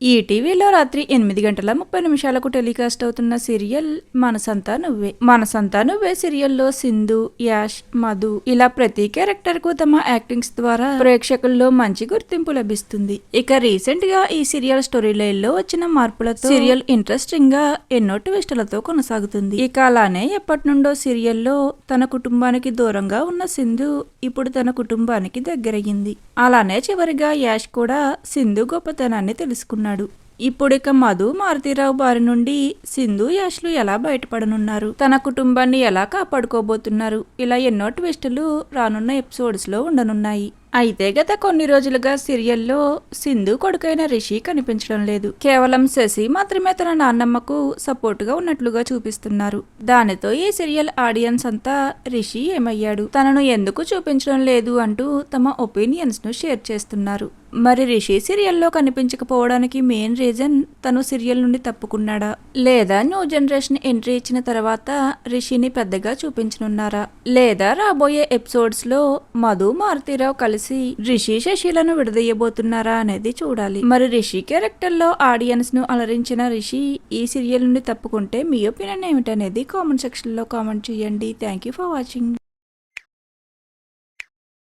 ఈటీవీలో రాత్రి ఎనిమిది గంటల ముప్పై నిమిషాలకు టెలికాస్ట్ అవుతున్న సీరియల్ మనసంతా నువ్వే మనసంతా నువ్వే సీరియల్లో సింధు యాష్ మధు ఇలా ప్రతి క్యారెక్టర్కు తమ యాక్టింగ్స్ ద్వారా ప్రేక్షకుల్లో మంచి గుర్తింపు లభిస్తుంది. ఇక రీసెంట్గా ఈ సీరియల్ స్టోరీ లైన్లో వచ్చిన మార్పులతో సీరియల్ ఇంట్రెస్టింగ్గా ఎన్నో ట్విస్టులతో కొనసాగుతుంది. ఇక అలానే ఎప్పటి నుండో సీరియల్లో తన కుటుంబానికి దూరంగా ఉన్న సింధు ఇప్పుడు తన కుటుంబానికి దగ్గరయ్యింది. అలానే చివరిగా యాష్ కూడా సింధు గొప్పతనాన్ని తెలుసుకున్నాడు ఇప్పుడిక మధు మారుతీరావు బారి నుండి సింధు యాష్లు ఎలా బయటపడనున్నారు? తన కుటుంబాన్ని ఎలా కాపాడుకోబోతున్నారు? ఇలా ఎన్నో ట్విస్టులు రానున్న ఎపిసోడ్స్లో ఉండనున్నాయి. అయితే గత కొన్ని రోజులుగా సీరియల్లో సింధు కొడుకైన రిషి కనిపించడం లేదు. కేవలం శశి మాత్రమే తన నాన్నమ్మకు సపోర్టుగా ఉన్నట్లుగా చూపిస్తున్నారు. దానితో ఈ సీరియల్ ఆడియన్స్ అంతా రిషి ఏమయ్యాడు? తనను ఎందుకు చూపించడం లేదు అంటూ తమ ఒపీనియన్స్ను షేర్ చేస్తున్నారు. మరి రిషి సీరియల్లో కనిపించకపోవడానికి మెయిన్ రీజన్ తను సీరియల్ నుండి తప్పుకున్నాడా? లేదా న్యూ జనరేషన్ ఎంట్రీ ఇచ్చిన తర్వాత రిషిని పెద్దగా చూపించనున్నారా? లేదా రాబోయే ఎపిసోడ్స్లో మధు మారుతీరావు కలిసి రిషి శశిలను విడదీయబోతున్నారా అనేది చూడాలి. మరి రిషి క్యారెక్టర్లో ఆడియన్స్ను అలరించిన రిషి ఈ సీరియల్ నుండి తప్పుకుంటే మీ ఒపీనియన్ ఏమిటనేది కామెంట్ సెక్షన్లో కామెంట్ చేయండి. Thank you for watching.